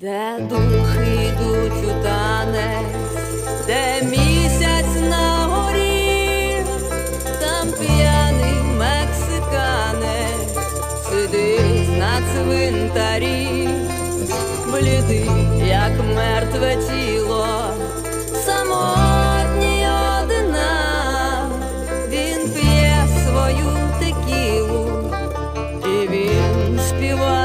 Де духи йдуть у танець, де місяць на горі, там п'яний мексиканець сидить на цвинтарі, блідий, як мертве тіло, самотній одина, він п'є свою текілу і він співає.